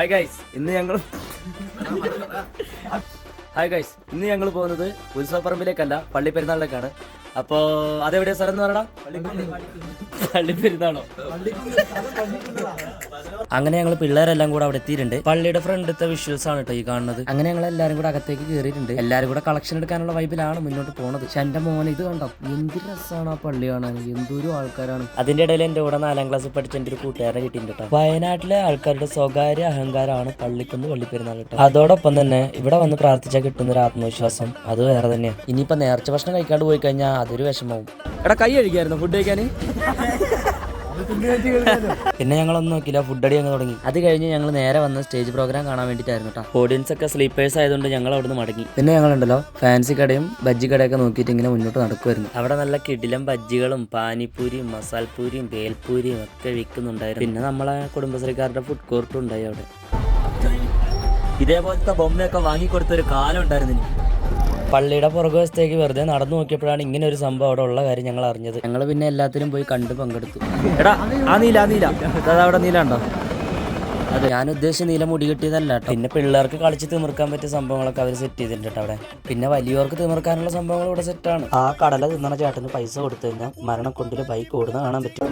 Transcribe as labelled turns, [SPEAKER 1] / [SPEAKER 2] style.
[SPEAKER 1] Hi guys ഇന്ന് ഞങ്ങൾ hi guys ഇന്ന് ഞങ്ങൾ പോകുന്നത് ഉത്സവപ്പറമ്പിലേക്കല്ല പള്ളി പെരുന്നാളിലേക്കാണ് അപ്പോ അതെവിടെയാ സാർ എന്ന് പറയടാ? പള്ളി പെരുന്നാണോ അങ്ങനെ ഞങ്ങൾ പിള്ളേരെല്ലാം കൂടെ അവിടെ എത്തിയിട്ടുണ്ട്. പള്ളിയുടെ ഫ്രണ്ടത്തെ വിഷ്വൽസ് ആണ് കേട്ടോ ഈ കാണുന്നത്. അങ്ങനെ ഞങ്ങൾ എല്ലാവരും കൂടെ അകത്തേക്ക് കയറിയിട്ടുണ്ട് എല്ലാവരും കൂടെ കളക്ഷൻ എടുക്കാനുള്ള വൈബിലാണ് മുന്നോട്ട് പോണത്. പക്ഷെ എന്റെ മോൻ ഇത് കണ്ടോ? എന്ത് രസമാണ് ആ പള്ളി കാണാൻ. എന്തോരും ആൾക്കാരാണ്. അതിന്റെ ഇടയിൽ എന്റെ കൂടെ നാലാം ക്ലാസ് പഠിച്ച എന്റെ ഒരു കൂട്ടുകാരനെ കിട്ടിയിട്ടുണ്ട് കേട്ടോ വയനാട്ടിലെ ആൾക്കാരുടെ സ്വകാര്യ അഹങ്കാരമാണ് പള്ളിക്കുന്ന് പള്ളിപ്പെരുന്നാൾ കേട്ടോ അതോടൊപ്പം തന്നെ ഇവിടെ വന്ന് പ്രാർത്ഥിച്ചാൽ കിട്ടുന്ന ഒരു ആത്മവിശ്വാസം അത് വേറെ തന്നെയാണ് ഇനിയിപ്പോ നേർച്ച ഭക്ഷണം കഴിക്കാണ്ട് പോയി കഴിഞ്ഞാൽ അതൊരു വിഷമവും. എടാ കൈ കഴിക്കായിരുന്നു ഫുഡ് കഴിക്കാൻ പിന്നെ ഞങ്ങളൊന്നും നോക്കില്ല ഫുഡ് അടി അങ്ങ് തുടങ്ങി. അത് കഴിഞ്ഞ് ഞങ്ങൾ നേരെ വന്ന് സ്റ്റേജ് പ്രോഗ്രാം കാണാൻ വേണ്ടിയിട്ടായിരുന്നു കേട്ടോ ഓഡിയൻസ് ഒക്കെ സ്ലീപ്പേഴ്സ് ആയതുകൊണ്ട് ഞങ്ങൾ അവിടുന്ന് മടങ്ങി. പിന്നെ ഞങ്ങളുണ്ടല്ലോ ഫാൻസി കടയും ബജ്ജി കടയൊക്കെ നോക്കിയിട്ട് ഇങ്ങനെ മുന്നോട്ട് നടക്കുമായിരുന്നു അവിടെ നല്ല കിടിലം ബജ്ജികളും പാനിപ്പൂരിയും മസാൽപൂരിയും വേൽപൂരിയും ഒക്കെ വിൽക്കുന്നുണ്ടായിരുന്നു. പിന്നെ നമ്മളെ കുടുംബശ്രീക്കാരുടെ ഫുഡ് കോർട്ടും ഉണ്ടായി അവിടെ. ഇതേപോലത്തെ ബൊമ്മയൊക്കെ വാങ്ങിക്കൊടുത്തൊരു കാലം ഉണ്ടായിരുന്നു എനിക്ക് പള്ളിയുടെ പുറകുവശത്തേക്ക് വെറുതെ നടന്നു നോക്കിയപ്പോഴാണ് ഇങ്ങനെ ഒരു സംഭവം അവിടെ ഉള്ള കാര്യം ഞങ്ങൾ അറിഞ്ഞത്. ഞങ്ങൾ പിന്നെ എല്ലാത്തിനും പോയി കണ്ട് പങ്കെടുത്തു. എടാ ആ നീല ആ നീല. അതവിടെ അവിടെ നീല ഉണ്ടോ അതെ ഞാൻ ഉദ്ദേശിച്ച നീല മുടി കിട്ടിയതല്ല കേട്ടോ. പിന്നെ പിള്ളേർക്ക് കളിച്ച് തിമിർക്കാൻ പറ്റിയ സംഭവങ്ങളൊക്കെ അവർ സെറ്റ് ചെയ്തിട്ടുണ്ട് കേട്ടോ അവിടെ. പിന്നെ വലിയവർക്ക് തിമിർക്കാനുള്ള സംഭവങ്ങൾ ഇവിടെ സെറ്റാണ് ആ കടല തിന്നണ ചേട്ടന് പൈസ കൊടുത്തു കഴിഞ്ഞാൽ മരണം കൊണ്ടൊരു ബൈക്ക് ഓടുന്ന കാണാൻ പറ്റും.